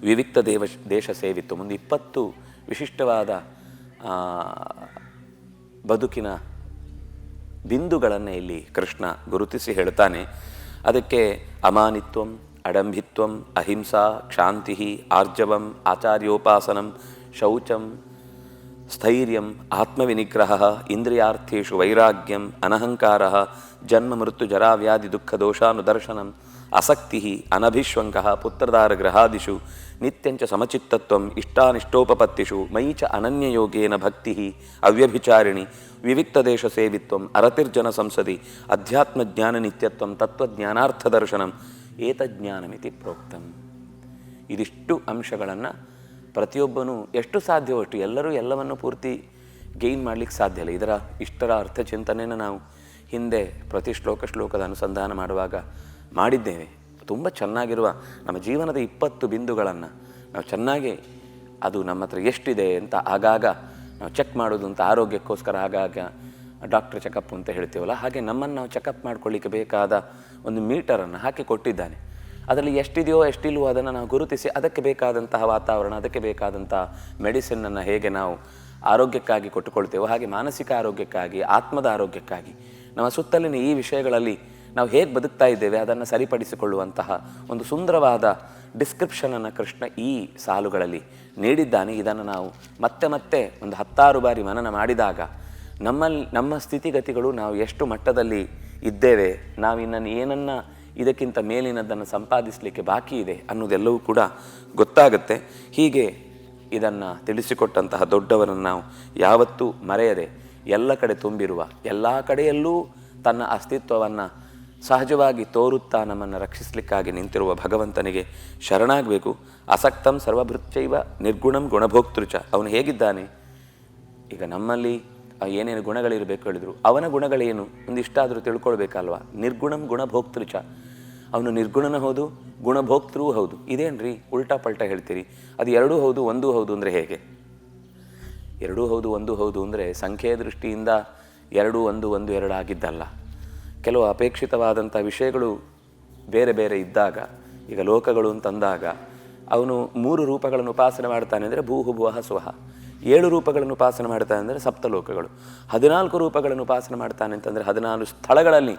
ವಿವಿಕ್ತ ದೇವ, ದೇಶ ಸೇವಿತ್ತು. ಮುಂದೆ ಇಪ್ಪತ್ತು ವಿಶಿಷ್ಟವಾದ ಬದುಕಿನ ಬಿಂದುಗಳನ್ನು ಇಲ್ಲಿ ಕೃಷ್ಣ ಗುರುತಿಸಿ ಹೇಳ್ತಾನೆ. ಅದಕ್ಕೆ అమానిత్వం అడంభిత్వం అహింస క్షాంతి ఆర్జవం ఆచార్యోపాసనం శౌచం స్థైర్యం ఆత్మవినిగ్రహ ఇంద్రియార్థేషు వైరాగ్యం అనహంకార జన్మ మృత్యు జన్మమృత్యుజరావ్యాధి దుఃఖదోషానుదర్శనం అసక్తి అనభిష్వంక పుత్రదారగృహాదిషు నిత్యంచ సమచిత్తత్వం ఇష్టానిష్టోపత్తిషు మయి చ అనన్యయోగేన భక్తి అవ్యభిచారిణి ಅನನ್ಯಯೋಗೇನ ದೇಶ ಸೇವಿತ್ವಂ ಅರತಿರ್ಜನ ಸಂಸದಿ ಅಧ್ಯಾತ್ಮಜ್ಞಾನ ನಿತ್ಯತ್ವಂ ತತ್ವಜ್ಞಾನಾರ್ಥದರ್ಶನಂ ಏತಜ್ಞಾನಮಿತಿ ಪ್ರೋಕ್ತಂ. ಇದಿಷ್ಟು ಅಂಶಗಳನ್ನು ಪ್ರತಿಯೊಬ್ಬನೂ ಎಷ್ಟು ಸಾಧ್ಯವೋ ಅಷ್ಟು ಎಲ್ಲರೂ ಎಲ್ಲವನ್ನು ಪೂರ್ತಿ ಗೈನ್ ಮಾಡಲಿಕ್ಕೆ ಸಾಧ್ಯ ಇಲ್ಲ. ಇದರ ಇಷ್ಟರ ಅರ್ಥ ಚಿಂತನೆಯನ್ನು ನಾವು ಹಿಂದೆ ಪ್ರತಿ ಶ್ಲೋಕ ಶ್ಲೋಕದ ಅನುಸಂಧಾನ ಮಾಡುವಾಗ ಮಾಡಿದ್ದೇವೆ. ತುಂಬ ಚೆನ್ನಾಗಿರುವ ನಮ್ಮ ಜೀವನದ ಇಪ್ಪತ್ತು ಬಿಂದುಗಳನ್ನು ನಾವು ಚೆನ್ನಾಗಿ ಅದು ನಮ್ಮ ಹತ್ರ ಎಷ್ಟಿದೆ ಅಂತ ಆಗಾಗ ನಾವು ಚೆಕ್ ಮಾಡೋದು ಅಂತ ಆರೋಗ್ಯಕ್ಕೋಸ್ಕರ ಆಗಾಗ ಡಾಕ್ಟರ್ ಚೆಕಪ್ ಅಂತ ಹೇಳ್ತೀವಲ್ಲ, ಹಾಗೆ ನಮ್ಮನ್ನು ನಾವು ಚೆಕಪ್ ಮಾಡ್ಕೊಳ್ಳಿಕ್ಕೆ ಬೇಕಾದ ಒಂದು ಮೀಟರನ್ನು ಹಾಕಿ ಕೊಟ್ಟಿದ್ದಾನೆ. ಅದರಲ್ಲಿ ಎಷ್ಟಿದೆಯೋ ಎಷ್ಟಿಲ್ವೋ ಅದನ್ನು ನಾವು ಗುರುತಿಸಿ ಅದಕ್ಕೆ ಬೇಕಾದಂತಹ ವಾತಾವರಣ, ಅದಕ್ಕೆ ಬೇಕಾದಂತಹ ಮೆಡಿಸಿನನ್ನು ಹೇಗೆ ನಾವು ಆರೋಗ್ಯಕ್ಕಾಗಿ ಕೊಟ್ಟುಕೊಳ್ತೇವೋ ಹಾಗೆ ಮಾನಸಿಕ ಆರೋಗ್ಯಕ್ಕಾಗಿ, ಆತ್ಮದ ಆರೋಗ್ಯಕ್ಕಾಗಿ. ನಮ್ಮ ಸುತ್ತಲಿನ ಈ ವಿಷಯಗಳಲ್ಲಿ ನಾವು ಹೇಗೆ ಬದುಕ್ತಾ ಇದ್ದೇವೆ ಅದನ್ನು ಸರಿಪಡಿಸಿಕೊಳ್ಳುವಂತಹ ಒಂದು ಸುಂದರವಾದ ಡಿಸ್ಕ್ರಿಪ್ಷನನ್ನು ಕೃಷ್ಣ ಈ ಸಾಲುಗಳಲ್ಲಿ ನೀಡಿದ್ದಾನೆ. ಇದನ್ನು ನಾವು ಮತ್ತೆ ಮತ್ತೆ ಒಂದು ಹತ್ತಾರು ಬಾರಿ ಮನನ ಮಾಡಿದಾಗ ನಮ್ಮಲ್ಲಿ ನಮ್ಮ ಸ್ಥಿತಿಗತಿಗಳು ನಾವು ಎಷ್ಟು ಮಟ್ಟದಲ್ಲಿ ಇದ್ದೇವೆ, ನಾವು ಇನ್ನನ್ನು ಏನನ್ನು ಇದಕ್ಕಿಂತ ಮೇಲಿನದನ್ನು ಸಂಪಾದಿಸಲಿಕ್ಕೆ ಬಾಕಿ ಇದೆ ಅನ್ನೋದೆಲ್ಲವೂ ಕೂಡ ಗೊತ್ತಾಗುತ್ತೆ. ಹೀಗೆ ಇದನ್ನು ತಿಳಿಸಿಕೊಟ್ಟಂತಹ ದೊಡ್ಡವರನ್ನು ನಾವು ಯಾವತ್ತೂ ಮರೆಯದೆ ಎಲ್ಲ ಕಡೆ ತುಂಬಿರುವ ಎಲ್ಲ ಕಡೆಯಲ್ಲೂ ತನ್ನ ಅಸ್ತಿತ್ವವನ್ನು ಸಹಜವಾಗಿ ತೋರುತ್ತಾ ನಮ್ಮನ್ನು ರಕ್ಷಿಸಲಿಕ್ಕಾಗಿ ನಿಂತಿರುವ ಭಗವಂತನಿಗೆ ಶರಣಾಗಬೇಕು. ಅಸಕ್ತಂ ಸರ್ವಭೃತ್ಯೈವ ನಿರ್ಗುಣಂ ಗುಣಭೋಕ್ತೃಚ. ಅವನು ಹೇಗಿದ್ದಾನೆ? ಈಗ ನಮ್ಮಲ್ಲಿ ಏನೇನು ಗುಣಗಳಿರಬೇಕು ಹೇಳಿದ್ರು, ಅವನ ಗುಣಗಳೇನು? ಒಂದಿಷ್ಟಾದರೂ ತಿಳ್ಕೊಳ್ಬೇಕಲ್ವಾ? ನಿರ್ಗುಣಂ ಗುಣಭೋಕ್ತೃಚ. ಅವನು ನಿರ್ಗುಣನೂ ಹೌದು ಗುಣಭೋಕ್ತೃ ಹೌದು. ಇದೇನ್ರಿ? ಉಲ್ಟಾ ಪಲ್ಟಾ ಹೇಳ್ತೀರಿ. ಅದು ಎರಡೂ ಹೌದು, ಒಂದೂ ಹೌದು ಅಂದರೆ ಹೇಗೆ? ಎರಡೂ ಹೌದು, ಒಂದು ಹೌದು ಅಂದರೆ ಸಂಖ್ಯೆಯ ದೃಷ್ಟಿಯಿಂದ ಎರಡು ಒಂದು ಒಂದು, ಎರಡು ಆಗಿದ್ದಲ್ಲ. ಕೆಲವು ಅಪೇಕ್ಷಿತವಾದಂಥ ವಿಷಯಗಳು ಬೇರೆ ಬೇರೆ ಇದ್ದಾಗ, ಈಗ ಲೋಕಗಳು ಅಂತಂದಾಗ ಅವನು ಮೂರು ರೂಪಗಳನ್ನು ಉಪಾಸನೆ ಮಾಡ್ತಾನೆ ಅಂದರೆ ಭೂಹು ಭುವಹ ಸ್ವಹ ಏಳು ರೂಪಗಳನ್ನು ಉಪಾಸನೆ ಮಾಡ್ತಾನೆ ಅಂದರೆ ಸಪ್ತಲೋಕಗಳು. ಹದಿನಾಲ್ಕು ರೂಪಗಳನ್ನು ಉಪಾಸನೆ ಮಾಡ್ತಾನೆ ಅಂತಂದರೆ ಹದಿನಾಲ್ಕು ಸ್ಥಳಗಳಲ್ಲಿ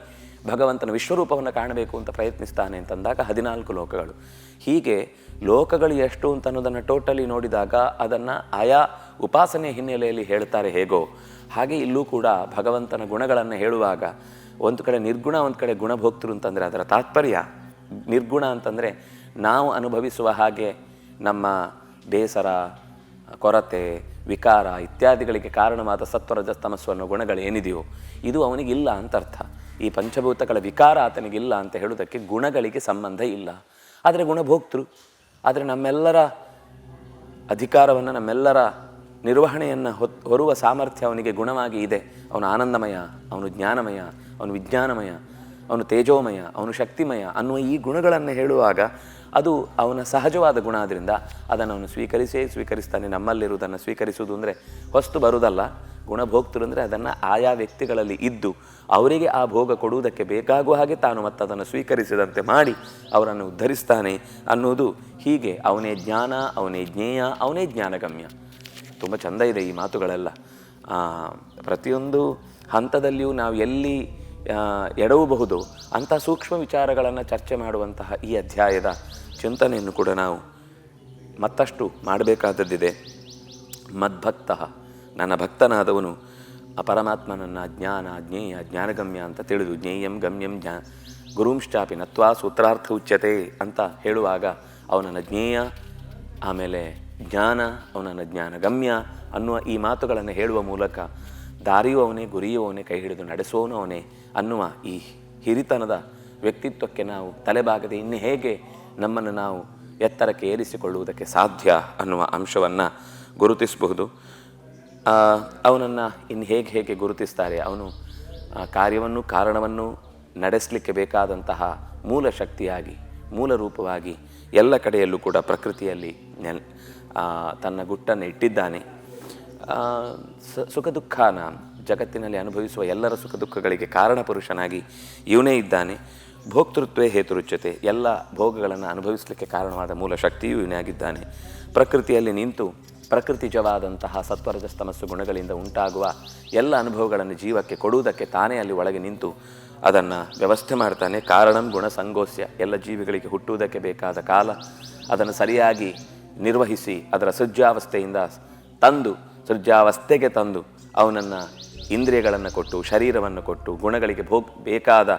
ಭಗವಂತನ ವಿಶ್ವರೂಪವನ್ನು ಕಾಣಬೇಕು ಅಂತ ಪ್ರಯತ್ನಿಸ್ತಾನೆ ಅಂತಂದಾಗ ಹದಿನಾಲ್ಕು ಲೋಕಗಳು. ಹೀಗೆ ಲೋಕಗಳು ಎಷ್ಟು ಅಂತ ಅನ್ನೋದನ್ನು ಟೋಟಲಿ ನೋಡಿದಾಗ ಅದನ್ನು ಆಯಾ ಉಪಾಸನೆ ಹಿನ್ನೆಲೆಯಲ್ಲಿ ಹೇಳ್ತಾರೆ ಹೇಗೋ. ಹಾಗೆ ಇಲ್ಲೂ ಕೂಡ ಭಗವಂತನ ಗುಣಗಳನ್ನು ಹೇಳುವಾಗ ಒಂದು ಕಡೆ ನಿರ್ಗುಣ, ಒಂದು ಕಡೆ ಗುಣಭೋಕ್ತರು ಅಂತಂದರೆ ಅದರ ತಾತ್ಪರ್ಯ. ನಿರ್ಗುಣ ಅಂತಂದರೆ ನಾವು ಅನುಭವಿಸುವ ಹಾಗೆ ನಮ್ಮ ಬೇಸರ, ಕೊರತೆ, ವಿಕಾರ ಇತ್ಯಾದಿಗಳಿಗೆ ಕಾರಣವಾದ ಸತ್ವರಜ ತಮಸ್ಸು ಅನ್ನೋ ಗುಣಗಳು ಏನಿದೆಯೋ, ಇದು ಅವನಿಗಿಲ್ಲ ಅಂತ ಅರ್ಥ. ಈ ಪಂಚಭೂತಗಳ ವಿಕಾರ ಆತನಿಗಿಲ್ಲ ಅಂತ ಹೇಳುವುದಕ್ಕೆ ಗುಣಗಳಿಗೆ ಸಂಬಂಧ ಇಲ್ಲ. ಆದರೆ ಗುಣಭೋಕ್ತರು ಆದರೆ ನಮ್ಮೆಲ್ಲರ ಅಧಿಕಾರವನ್ನು, ನಮ್ಮೆಲ್ಲರ ನಿರ್ವಹಣೆಯನ್ನು ಹೊತ್, ಹೊರುವ ಸಾಮರ್ಥ್ಯ ಅವನಿಗೆ ಗುಣವಾಗಿ ಇದೆ. ಅವನು ಆನಂದಮಯ, ಅವನು ಜ್ಞಾನಮಯ ಅವನು ವಿಜ್ಞಾನಮಯ, ಅವನು ತೇಜೋಮಯ, ಅವನು ಶಕ್ತಿಮಯ ಅನ್ನುವ ಈ ಗುಣಗಳನ್ನು ಹೇಳುವಾಗ ಅದು ಅವನ ಸಹಜವಾದ ಗುಣ ಆದ್ದರಿಂದ ಅದನ್ನು ಅವನು ಸ್ವೀಕರಿಸೇ ಸ್ವೀಕರಿಸ್ತಾನೆ. ನಮ್ಮಲ್ಲಿರುವುದನ್ನು ಸ್ವೀಕರಿಸುವುದು ಅಂದರೆ ಹೊಸ್ತು ಬರುವುದಲ್ಲ. ಗುಣಭೋಕ್ತರು ಅಂದರೆ ಅದನ್ನು ಆಯಾ ವ್ಯಕ್ತಿಗಳಲ್ಲಿ ಇದ್ದು ಅವರಿಗೆ ಆ ಭೋಗ ಕೊಡುವುದಕ್ಕೆ ಬೇಕಾಗುವ ಹಾಗೆ ತಾನು ಮತ್ತು ಅದನ್ನು ಸ್ವೀಕರಿಸಿದಂತೆ ಮಾಡಿ ಅವರನ್ನು ಉದ್ಧರಿಸ್ತಾನೆ ಅನ್ನುವುದು ಹೀಗೆ ಅವನೇ ಜ್ಞಾನ, ಅವನೇ ಜ್ಞೇಯ, ಅವನೇ ಜ್ಞಾನಗಮ್ಯ. ತುಂಬ ಚಂದ ಇದೆ ಈ ಮಾತುಗಳೆಲ್ಲ. ಪ್ರತಿಯೊಂದು ಹಂತದಲ್ಲಿಯೂ ನಾವು ಎಲ್ಲಿ ಎಡವಬಹುದು. ಅಂಥ ಸೂಕ್ಷ್ಮ ವಿಚಾರಗಳನ್ನು ಚರ್ಚೆ ಮಾಡುವಂತಹ ಈ ಅಧ್ಯಾಯದ ಚಿಂತನೆಯನ್ನು ಕೂಡ ನಾವು ಮತ್ತಷ್ಟು ಮಾಡಬೇಕಾದದ್ದಿದೆ. ಮದ್ಭಕ್ತ. ನನ್ನ ಭಕ್ತನಾದವನು ಅಪರಮಾತ್ಮನನ್ನು ಪರಮಾತ್ಮನನ್ನು ಜ್ಞಾನ, ಜ್ಞೇಯ, ಜ್ಞಾನಗಮ್ಯ ಅಂತ ತಿಳಿದು ಜ್ಞೇಯಂ ಗಮ್ಯಂ ಜ್ಞಾ, ಗುರುಂಶ್ಚಾಪಿ ನತ್ವಾ ಸೂತ್ರಾರ್ಥ ಉಚ್ಯತೆ ಅಂತ ಹೇಳುವಾಗ ಅವನನ್ನು ಜ್ಞೇಯ, ಆಮೇಲೆ ಜ್ಞಾನ, ಅವನನ್ನು ಜ್ಞಾನಗಮ್ಯ ಅನ್ನುವ ಈ ಮಾತುಗಳನ್ನು ಹೇಳುವ ಮೂಲಕ ದಾರಿಯೂ ಅವನೇ, ಗುರಿಯೂ ಅವನೇ, ಕೈ ಹಿಡಿದು ನಡೆಸುವವನು ಅವನೇ ಅನ್ನುವ ಈ ಹಿರಿತನದ ವ್ಯಕ್ತಿತ್ವಕ್ಕೆ ನಾವು ತಲೆಬಾಗದೆ ಇನ್ನು ಹೇಗೆ ನಮ್ಮನ್ನು ನಾವು ಎತ್ತರಕ್ಕೆ ಏರಿಸಿಕೊಳ್ಳುವುದಕ್ಕೆ ಸಾಧ್ಯ ಅನ್ನುವ ಅಂಶವನ್ನು ಗುರುತಿಸಬಹುದು. ಅವನನ್ನು ಇನ್ನು ಹೇಗೆ ಹೇಗೆ ಗುರುತಿಸ್ತಾರೆ? ಅವನು ಕಾರ್ಯವನ್ನು ಕಾರಣವನ್ನು ನಡೆಸಲಿಕ್ಕೆ ಬೇಕಾದಂತಹ ಮೂಲ ಶಕ್ತಿಯಾಗಿ, ಮೂಲ ರೂಪವಾಗಿ ಎಲ್ಲ ಕಡೆಯಲ್ಲೂ ಕೂಡ ಪ್ರಕೃತಿಯಲ್ಲಿ ತನ್ನ ಗುಟ್ಟನ್ನು ಇಟ್ಟಿದ್ದಾನೆ. ಸುಖ ದುಃಖನ ಜಗತ್ತಿನಲ್ಲಿ ಅನುಭವಿಸುವ ಎಲ್ಲರ ಸುಖ ದುಃಖಗಳಿಗೆ ಕಾರಣ ಪುರುಷನಾಗಿ ಇವನೇ ಇದ್ದಾನೆ. ಭೋಕ್ತೃತ್ವೇ ಹೇತುರುಚ್ಯತೆ ಎಲ್ಲ ಭೋಗಗಳನ್ನು ಅನುಭವಿಸಲಿಕ್ಕೆ ಕಾರಣವಾದ ಮೂಲ ಶಕ್ತಿಯೂ ಇವನೇ ಆಗಿದ್ದಾನೆ. ಪ್ರಕೃತಿಯಲ್ಲಿ ನಿಂತು ಪ್ರಕೃತಿಜವಾದಂತಹ ಸತ್ವರಜಸ್ತಮಸ್ಸು ಗುಣಗಳಿಂದ ಉಂಟಾಗುವ ಎಲ್ಲ ಅನುಭವಗಳನ್ನು ಜೀವಕ್ಕೆ ಕೊಡುವುದಕ್ಕೆ ತಾನೇ ಅಲ್ಲಿ ಒಳಗೆ ನಿಂತು ಅದನ್ನು ವ್ಯವಸ್ಥೆ ಮಾಡ್ತಾನೆ. ಕಾರಣಂ ಗುಣ ಸಂಗೋಸ್ಯ ಎಲ್ಲ ಜೀವಿಗಳಿಗೆ ಹುಟ್ಟುವುದಕ್ಕೆ ಬೇಕಾದ ಕಾಲ ಅದನ್ನು ಸರಿಯಾಗಿ ನಿರ್ವಹಿಸಿ ಅದರ ಸಜ್ಜಾವಸ್ಥೆಯಿಂದ ತಂದು ಸೃಜ್ಜಾವಸ್ಥೆಗೆ ತಂದು ಅವನನ್ನು ಇಂದ್ರಿಯಗಳನ್ನು ಕೊಟ್ಟು, ಶರೀರವನ್ನು ಕೊಟ್ಟು, ಗುಣಗಳಿಗೆ ಭೋಗ್, ಬೇಕಾದ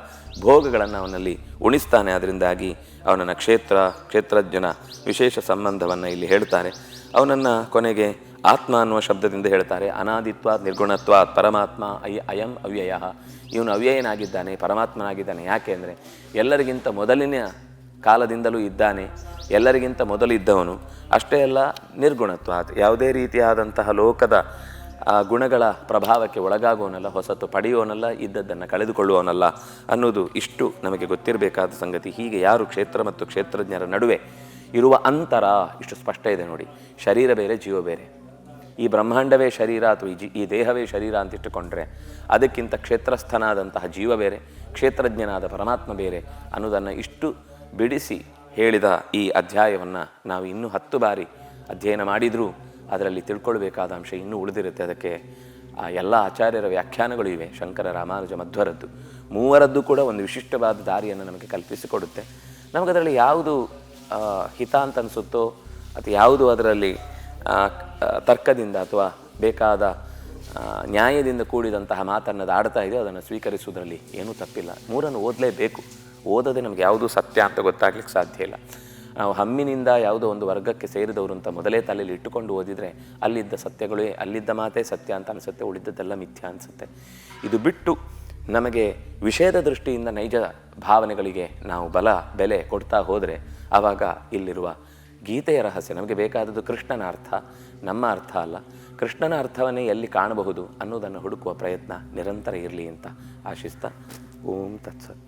ಭೋಗಗಳನ್ನು ಅವನಲ್ಲಿ ಉಣಿಸ್ತಾನೆ. ಅದರಿಂದಾಗಿ ಅವನನ್ನು ಕ್ಷೇತ್ರ, ಕ್ಷೇತ್ರಜ್ಞನ ವಿಶೇಷ ಸಂಬಂಧವನ್ನು ಇಲ್ಲಿ ಹೇಳ್ತಾರೆ. ಅವನನ್ನು ಕೊನೆಗೆ ಆತ್ಮ ಅನ್ನುವ ಶಬ್ದದಿಂದ ಹೇಳ್ತಾರೆ. ಅನಾದಿತ್ವ ನಿರ್ಗುಣತ್ವ ಪರಮಾತ್ಮ ಐ, ಅಯಂ, ಅವ್ಯಯ. ಇವನು ಅವ್ಯಯನಾಗಿದ್ದಾನೆ, ಪರಮಾತ್ಮನಾಗಿದ್ದಾನೆ. ಯಾಕೆ ಅಂದರೆ ಎಲ್ಲರಿಗಿಂತ ಮೊದಲಿನ ಕಾಲದಿಂದಲೂ ಇದ್ದಾನೆ, ಎಲ್ಲರಿಗಿಂತ ಮೊದಲು ಇದ್ದವನು, ಅಷ್ಟೇ ಅಲ್ಲ ನಿರ್ಗುಣತ್ವ ಯಾವುದೇ ರೀತಿಯಾದಂತಹ ಲೋಕದ ಗುಣಗಳ ಪ್ರಭಾವಕ್ಕೆ ಒಳಗಾಗುವವನಲ್ಲ, ಹೊಸತು ಪಡೆಯುವವನಲ್ಲ, ಇದ್ದದ್ದನ್ನು ಕಳೆದುಕೊಳ್ಳುವವನಲ್ಲ ಅನ್ನೋದು ಇಷ್ಟು ನಮಗೆ ಗೊತ್ತಿರಬೇಕಾದ ಸಂಗತಿ. ಹೀಗೆ ಯಾರು ಕ್ಷೇತ್ರ ಮತ್ತು ಕ್ಷೇತ್ರಜ್ಞರ ನಡುವೆ ಇರುವ ಅಂತರ ಇಷ್ಟು ಸ್ಪಷ್ಟ ಇದೆ ನೋಡಿ. ಶರೀರ ಬೇರೆ, ಜೀವ ಬೇರೆ. ಈ ಬ್ರಹ್ಮಾಂಡವೇ ಶರೀರ ಅಥವಾ ಈ ಜಿ, ಈ ದೇಹವೇ ಶರೀರ ಅಂತ ಇಟ್ಟುಕೊಂಡ್ರೆ ಅದಕ್ಕಿಂತ ಕ್ಷೇತ್ರಸ್ಥನಾದಂತಹ ಜೀವ ಬೇರೆ, ಕ್ಷೇತ್ರಜ್ಞನಾದ ಪರಮಾತ್ಮ ಬೇರೆ ಅನ್ನೋದನ್ನು ಇಷ್ಟು ಬಿಡಿಸಿ ಹೇಳಿದ ಈ ಅಧ್ಯಾಯವನ್ನು ನಾವು ಇನ್ನೂ ಹತ್ತು ಬಾರಿ ಅಧ್ಯಯನ ಮಾಡಿದರೂ ಅದರಲ್ಲಿ ತಿಳ್ಕೊಳ್ಬೇಕಾದ ಅಂಶ ಇನ್ನೂ ಉಳಿದಿರುತ್ತೆ. ಅದಕ್ಕೆ ಆ ಎಲ್ಲ ಆಚಾರ್ಯರ ವ್ಯಾಖ್ಯಾನಗಳು ಇವೆ. ಶಂಕರ ರಾಮಾನುಜ ಮಧ್ವರದ್ದು. ಮೂವರದ್ದು ಕೂಡ ಒಂದು ವಿಶಿಷ್ಟವಾದ ದಾರಿಯನ್ನು ನಮಗೆ ಕಲ್ಪಿಸಿಕೊಡುತ್ತೆ. ನಮಗದರಲ್ಲಿ ಯಾವುದು ಹಿತ ಅಂತ ಅನಿಸುತ್ತೋ ಅಥವಾ ಯಾವುದು ಅದರಲ್ಲಿ ತರ್ಕದಿಂದ ಅಥವಾ ಬೇಕಾದ ನ್ಯಾಯದಿಂದ ಕೂಡಿದಂತಹ ಮಾತನ್ನು ಆಡ್ತಾ ಇದೆಯೋ ಅದನ್ನು ಸ್ವೀಕರಿಸುವುದರಲ್ಲಿ ಏನೂ ತಪ್ಪಿಲ್ಲ. ಮೂರನ್ನು ಓದಲೇಬೇಕು. ಓದದೆ ನಮಗೆ ಯಾವುದೂ ಸತ್ಯ ಅಂತ ಗೊತ್ತಾಗ್ಲಿಕ್ಕೆ ಸಾಧ್ಯ ಇಲ್ಲ. ನಾವು ಹಮ್ಮಿನಿಂದ ಯಾವುದೋ ಒಂದು ವರ್ಗಕ್ಕೆ ಸೇರಿದವರು ಅಂತ ಮೊದಲೇ ತಲೆಯಲ್ಲಿ ಇಟ್ಟುಕೊಂಡು ಓದಿದರೆ ಅಲ್ಲಿದ್ದ ಸತ್ಯಗಳೇ, ಅಲ್ಲಿದ್ದ ಮಾತೇ ಸತ್ಯ ಅಂತ ಅನಿಸುತ್ತೆ, ಉಳಿದದ್ದೆಲ್ಲ ಮಿಥ್ಯ ಅನಿಸುತ್ತೆ. ಇದು ಬಿಟ್ಟು ನಮಗೆ ವಿಷಯದ ದೃಷ್ಟಿಯಿಂದ ನೈಜ ಭಾವನೆಗಳಿಗೆ ನಾವು ಬಲ, ಬೆಲೆ ಕೊಡ್ತಾ ಹೋದರೆ ಆವಾಗ ಇಲ್ಲಿರುವ ಗೀತೆಯ ರಹಸ್ಯ, ನಮಗೆ ಬೇಕಾದದ್ದು ಕೃಷ್ಣನ ಅರ್ಥ, ನಮ್ಮ ಅರ್ಥ ಅಲ್ಲ. ಕೃಷ್ಣನ ಅರ್ಥವನ್ನೇ ಎಲ್ಲಿ ಕಾಣಬಹುದು ಅನ್ನೋದನ್ನು ಹುಡುಕುವ ಪ್ರಯತ್ನ ನಿರಂತರ ಇರಲಿ ಅಂತ ಆಶಿಸ್ತಾ, ಓಂ ತತ್ಸತ್.